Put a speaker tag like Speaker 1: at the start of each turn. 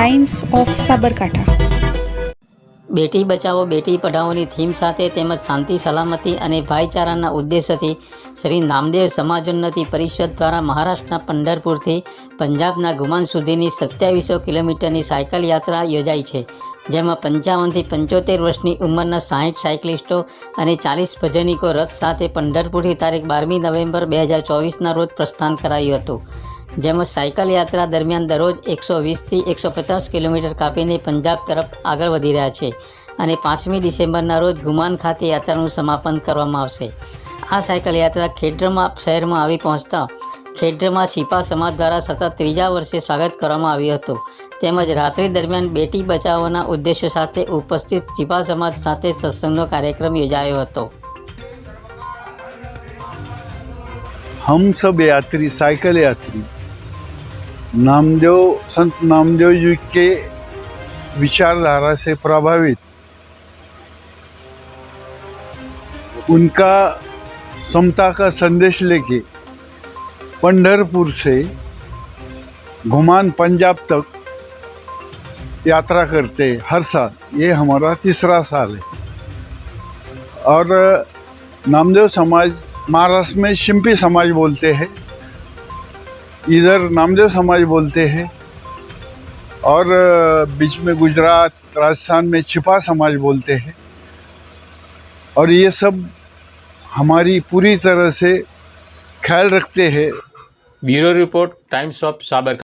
Speaker 1: Times of Sabarkantha
Speaker 2: Beti Bachao, Beti પઢાઓની theme સાથે તેમજ શાંતિ, સલામતી અને ભાઈચારાના ઉદ્દેશ્યથી શ્રી નામદેવ સમાજોન્નતિ પરિષદ દ્વારા મહારાષ્ટ્રના પંઢરપુરથી પંજાબના ગુમાન સુધીની સત્યાવીસો કિલોમીટરની સાયકલ યાત્રા યોજાઈ છે, જેમાં પંચાવનથી પંચોતેર વર્ષની ઉંમરના સાહીઠ સાયકલિસ્ટો અને ચાલીસ ભજનિકો રથ સાથે પંઢરપુરથી તારીખ બારમી નવેમ્બર બે હજાર ચોવીસના રોજ પ્રસ્થાન કરાયું હતું. જેમાં સાયકલ યાત્રા દરમિયાન દરરોજ એકસો વીસથી એકસો પચાસ કિલોમીટર કાપીને પંજાબ તરફ આગળ વધી રહ્યા છે અને પાંચમી ડિસેમ્બરના રોજ ગુમાન ખાતે યાત્રાનું સમાપન કરવામાં આવશે. આ સાયકલ યાત્રા ખેડ્રમાં શહેરમાં આવી પહોંચતા ખેડ્રમાં છીપા સમાજ દ્વારા સતત ત્રીજા વર્ષે સ્વાગત કરવામાં આવ્યું હતું. તેમજ રાત્રિ દરમિયાન બેટી બચાવવાના ઉદ્દેશ્ય સાથે ઉપસ્થિત છીપા સમાજ સાથે સત્સંગનો કાર્યક્રમ યોજાયો હતો.
Speaker 3: હમ સબ યાત્રી, સાયકલ યાત્રી नामदेव, संत नामदेव जी के विचारधारा से प्रभावित। उनका समता का संदेश लेके पंढरपुर से घुमान पंजाब तक यात्रा करते हर साल। ये हमारा तीसरा साल है। और नामदेव समाज, महाराष्ट्र में शिम्पी समाज बोलते हैं। इधर नामदेव समाज बोलते हैं और बीच में गुजरात, राजस्थान में छिपा समाज बोलते हैं। और ये सब हमारी पूरी तरह से ख्याल रखते हैं।
Speaker 4: ब्यूरो रिपोर्ट, टाइम्स ऑफ़ साबर